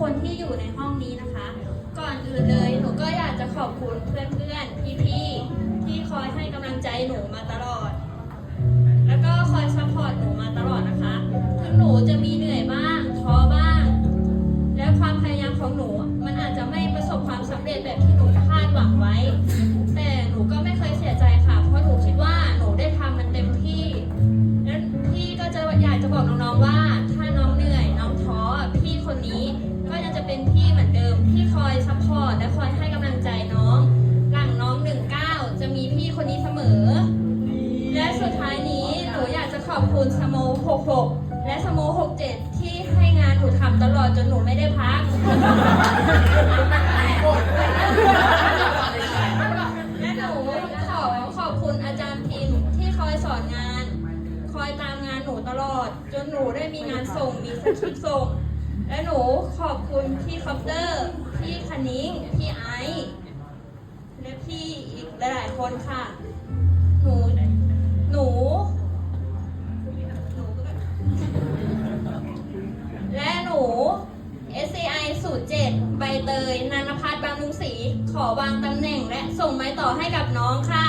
คนที่อยู่ในห้องนี้นะคะ ก่อนอื่นเลยหนูก็อยากจะขอบคุณเพื่อนๆพี่ๆที่คอยให้กำลังใจหนูมาตลอด แล้วก็คอยซัพพอร์ตหนูมาตลอดนะคะถึงหนูจะมีเหนื่อยบ้างท้อบ้าง และความพยายามของหนูมันอาจจะไม่ประสบความสำเร็จแบบที่หนูคาดหวังไว้ เป็นพี่เหมือนเดิมที่คอยซัพพอร์ตและคอยให้กำลังใจน้อง หลังน้องหนึ่งเก้าจะมีพี่คนนี้เสมอ และสุดท้ายนี้หนูอยากจะขอบคุณสโม66 และสโม67 ที่ให้งานหนูทำตลอดจนหนูไม่ได้พัก และหนูขอขอบคุณอาจารย์พิมพ์ที่คอยสอนงาน คอยตามงานหนูตลอด จนหนูได้มีงานส่งมีสคริปต์ส่ง คุณพี่คอปเตอร์ พี่คณิ้งพี่ไอซ์และพี่อีกหลายๆคนค่ะ หนู หนู และหนู SCI 07ใบเตยนันพัฒน์บางลุงศรีขอวางตำแหน่งและส่งไม้ต่อให้กับน้องค่ะ